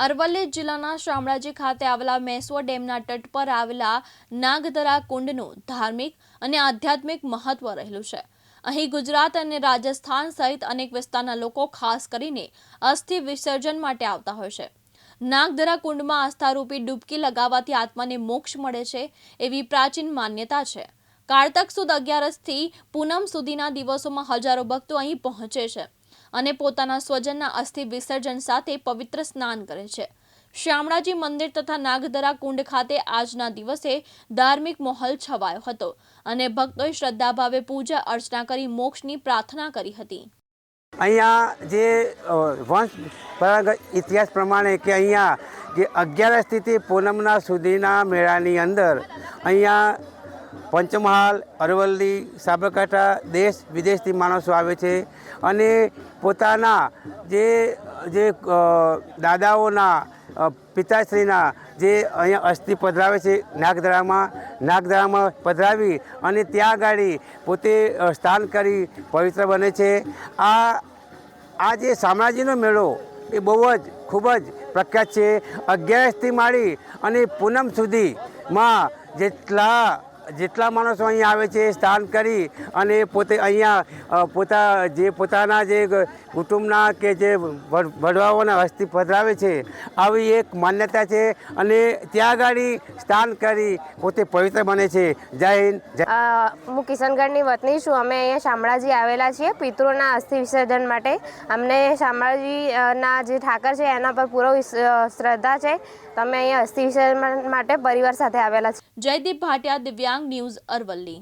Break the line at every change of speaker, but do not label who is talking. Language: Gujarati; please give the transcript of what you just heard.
અરવલ્લી જિલ્લાના શામળાજી ખાતે આવેલા મેસવો ડેમના તટ પર આવેલા નાગદરા કુંડનું ધાર્મિક અને આધ્યાત્મિક મહત્વ રહેલું છે. અહીં ગુજરાત અને રાજસ્થાન સહિત અનેક વિસ્તારના લોકો ખાસ કરીને અસ્થિ વિસર્જન માટે આવતા હોય છે. નાગદરા કુંડમાં આસ્થારૂપી ડૂબકી લગાવવાથી આત્માને મોક્ષ મળે છે એવી પ્રાચીન માન્યતા છે. કારતક સુદ અગિયારસથી પૂનમ સુધીના દિવસોમાં હજારો ભક્તો અહીં પહોંચે છે. અને પોતાના સ્વજનના અસ્થિ વિસર્જન સાથે પવિત્ર સ્નાન કરે છે. શામળાજી મંદિર તથા નાગદરા કુંડ ખાતે આજના દિવસે ધાર્મિક માહોલ છવાયો હતો અને ભક્તોએ શ્રદ્ધાભાવે પૂજા અર્ચના કરી મોક્ષની પ્રાર્થના કરી હતી.
અહીંયા જે વંશ પરંપરાગત ઇતિહાસ પ્રમાણે કે અહીંયા જે અગિયારસથી પૂનમના સુધીના મેળાની અંદર અહીંયા પંચમહાલ, અરવલ્લી, સાબરકાંઠા દેશ વિદેશથી માણસો આવે છે અને પોતાના જે જે દાદાઓના પિતાશ્રીના જે અહીંયા અસ્થિ પધરાવે છે નાગધરામાં નાગધરામાં પધરાવી અને ત્યાં આગળ પોતે સ્નાન કરી પવિત્ર બને છે. આ આ જે શામળાજીનો મેળો એ બહુ જ, ખૂબ જ પ્રખ્યાત છે. અગિયારસથી માળી અને પૂનમ સુધીમાં જેટલા જેટલા માણસો અહીંયા આવે છે સ્નાન કરી અને પોતે અહીંયા પોતા જે પોતાના જે કુટુંબના કે જે વડ- વડવાઓના હસ્તી પધરાવે છે આવી એક માન્યતા છે અને ત્યાં આગળ સ્નાન કરી પોતે પવિત્ર બને છે. જય હિન્દ
હું કિશનગઢની વતની છું. અમે અહીંયા શામળાજી આવેલા છીએ પિતૃના અસ્થિ વિસર્જન માટે. અમને શામળાજીના જે ઠાકર છે એના પર પૂરો શ્રદ્ધા છે. તમે અહીંયા અસ્થિ વિસર્જન માટે પરિવાર સાથે આવેલા છીએ
જયદીપ ભાટિયા દિવ્યાંગ ન્યૂઝ અરવલ્લી